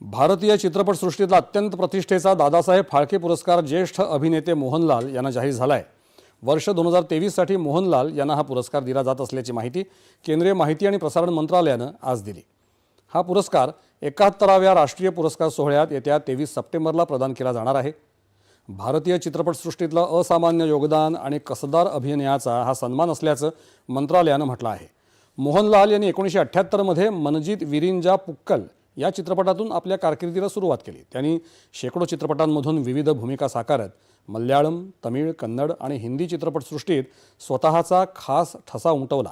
भारतीय चित्रपटसृष्टीतला अत्यंत प्रतिष्ठेचा दादासाहेब फाळके पुरस्कार ज्येष्ठ अभिनेते मोहनलाल यांना जाहीर झाला आहे वर्ष दोन हजार तेवीससाठी मोहनलाल यांना हा पुरस्कार दिला जात असल्याची माहिती केंद्रीय माहिती आणि प्रसारण मंत्रालयानं आज दिली. हा पुरस्कार एकाहत्तराव्या राष्ट्रीय पुरस्कार सोहळ्यात येत्या तेवीस सप्टेंबरला प्रदान केला जाणार आहे. भारतीय चित्रपटसृष्टीतलं असामान्य योगदान आणि कसदार अभिनयाचा हा सन्मान असल्याचं मंत्रालयानं म्हटलं आहे. मोहनलाल यांनी एकोणीसशे अठ्ठ्याहत्तरमध्ये मनजित विरिंजा पुक्कल या चित्रपटातून आपल्या कारकिर्दीला सुरुवात केली. त्यांनी शेकडो चित्रपटांमधून विविध भूमिका साकारत मल्याळम तमिळ कन्नड आणि हिंदी चित्रपटसृष्टीत स्वतःचा खास ठसा उमटवला.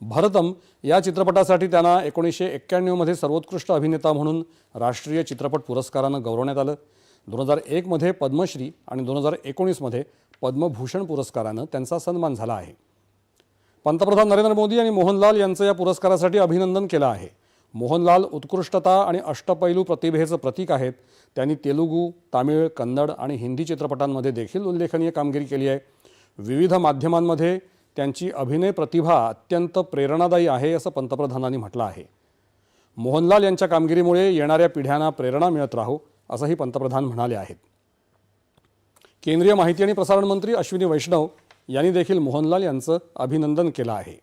भरतम या चित्रपटासाठी त्यांना एकोणीसशे एक्क्याण्णवमध्ये सर्वोत्कृष्ट अभिनेता म्हणून राष्ट्रीय चित्रपट पुरस्कारानं गौरवण्यात आलं. दोन हजार एकमध्ये पद्मश्री आणि दोन हजार एकोणीसमध्ये पद्मभूषण पुरस्कारानं त्यांचा सन्मान झाला आहे. पंतप्रधान नरेंद्र मोदी आणि मोहनलाल यांचं या पुरस्कारासाठी अभिनंदन केलं आहे. मोहनलाल उत्कृष्टता आणि अष्टपैलू प्रतिभेचं प्रतीक आहेत. त्यांनी तेलुगू तामिळ कन्नड आणि हिंदी चित्रपटांमध्ये देखील उल्लेखनीय कामगिरी केली आहे. विविध माध्यमांमध्ये त्यांची अभिनय प्रतिभा अत्यंत प्रेरणादायी आहे असं पंतप्रधानांनी म्हटलं आहे. मोहनलाल यांच्या कामगिरीमुळे येणाऱ्या पिढ्यांना प्रेरणा मिळत राहो असंही पंतप्रधान म्हणाले आहेत. केंद्रीय माहिती आणि प्रसारण मंत्री अश्विनी वैष्णव यांनी देखील मोहनलाल यांचं अभिनंदन केलं आहे.